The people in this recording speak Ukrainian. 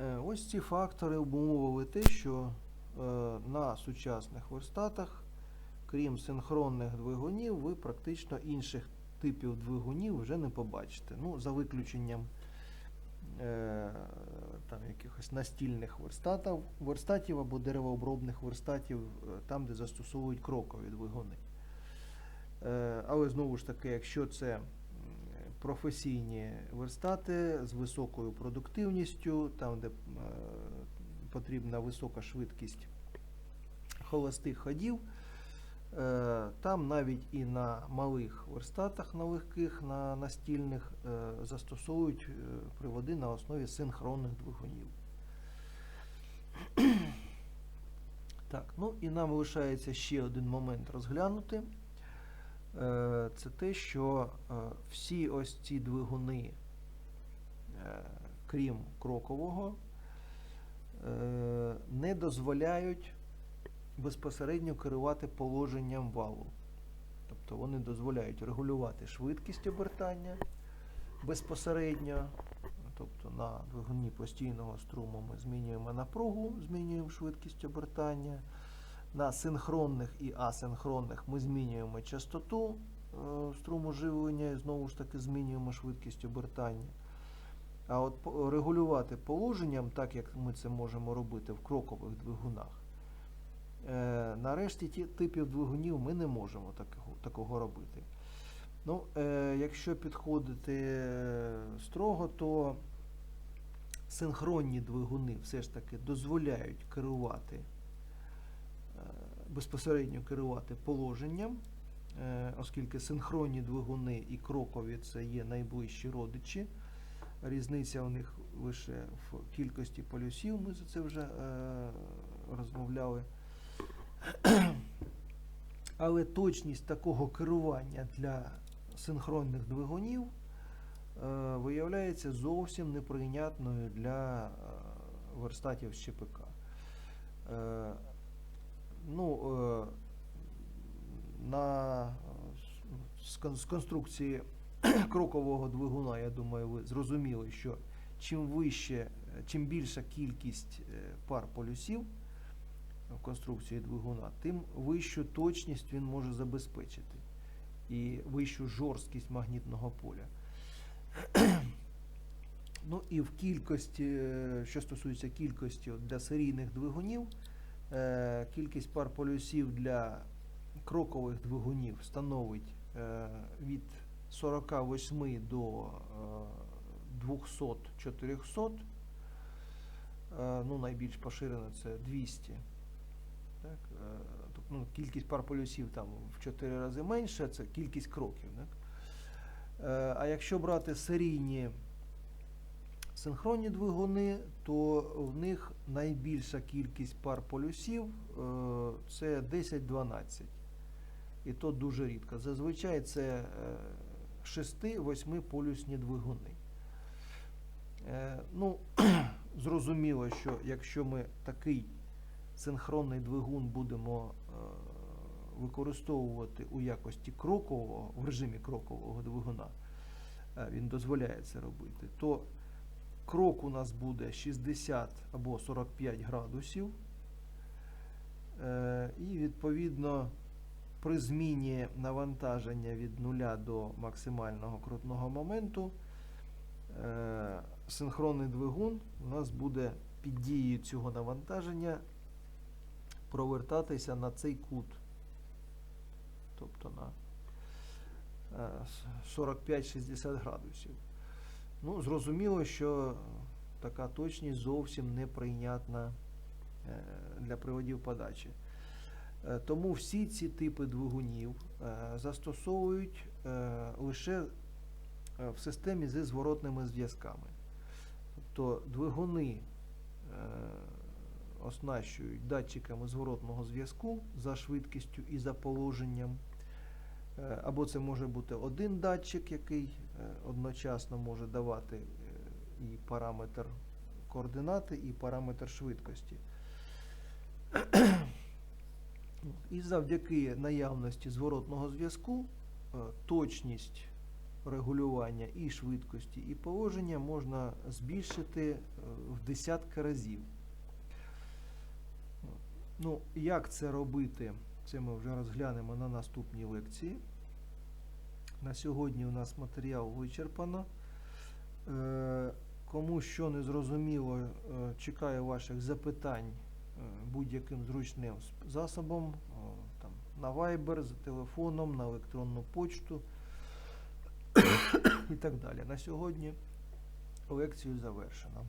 Е, Ось ці фактори обумовили те, що е, на сучасних верстатах, крім синхронних двигунів, ви практично інших типів двигунів вже не побачите. Ну, за виключенням е, там, якихось настільних верстатів, верстатів або деревообробних верстатів, там, де застосовують крокові двигуни. Але знову ж таки, якщо це професійні верстати з високою продуктивністю, там, де е, потрібна висока швидкість холостих ходів, е, там навіть і на малих верстатах, на легких, на настільних, е, застосовують приводи на основі синхронних двигунів. Так, ну і нам лишається ще один момент розглянути. Е, Це те, що е, всі ось ці двигуни, е, крім крокового, не дозволяють безпосередньо керувати положенням валу. Тобто вони дозволяють регулювати швидкість обертання безпосередньо. Тобто на двигуні постійного струму ми змінюємо напругу, змінюємо швидкість обертання. На синхронних і асинхронних ми змінюємо частоту е, струму живлення і знову ж таки змінюємо швидкість обертання. А от регулювати положенням, так як ми це можемо робити в крокових двигунах, е, нарешті ті типів двигунів ми не можемо такого, такого робити. Ну, е, якщо підходити строго, то синхронні двигуни все ж таки дозволяють керувати безпосередньо керувати положенням, е, оскільки синхронні двигуни і крокові це є найближчі родичі. Різниця у них лише в кількості полюсів, ми за це вже е, розмовляли. Але точність такого керування для синхронних двигунів е, виявляється зовсім неприйнятною для е, верстатів з ЧПК. Ну, е, на, е, з, конструкції крокового двигуна, я думаю, ви зрозуміли, що чим вище, е, чим більша кількість пар полюсів в конструкції двигуна, тим вищу точність він може забезпечити і вищу жорсткість магнітного поля. Ну і в кількості, що стосується кількості для серійних двигунів, кількість пар полюсів для крокових двигунів становить е, від 48 до е, 200-400. Е, Ну, найбільш поширено це 200. Так? е, ну, кількість пар полюсів там в 4 рази менше, це кількість кроків. Так? Е, А якщо брати серійні синхронні двигуни, то в них найбільша кількість пар полюсів е, це 10-12. І то дуже рідко. Зазвичай це 6-8 полюсні двигуни. Е, Ну, зрозуміло, що якщо ми такий синхронний двигун будемо е, використовувати у якості крокового, в режимі крокового двигуна, е, він дозволяє це робити, то крок у нас буде 60 або 45 градусів. Е, І відповідно при зміні навантаження від нуля до максимального крутного моменту е, синхронний двигун у нас буде під дією цього навантаження провертатися на цей кут. Тобто на е, 45-60 градусів. Ну, зрозуміло, що така точність зовсім неприйнятна е, для приводів подачі. Е, Тому всі ці типи двигунів е, застосовують лише в системі зі зворотними зв'язками. Тобто двигуни оснащують датчиками зворотного зв'язку за швидкістю і за положенням. Або це може бути один датчик, який одночасно може давати е, і параметр координати, і параметр швидкості. І завдяки наявності зворотного зв'язку е, точність регулювання і швидкості, і положення можна збільшити е, в десятки разів. Ну, як це робити, це ми вже розглянемо на наступній лекції. На сьогодні у нас матеріал вичерпано. Е, Кому що не зрозуміло, е, чекаю ваших запитань е, будь-яким зручним засобом, там, на Viber, за телефоном, на електронну почту і так далі. На сьогодні лекцію завершено.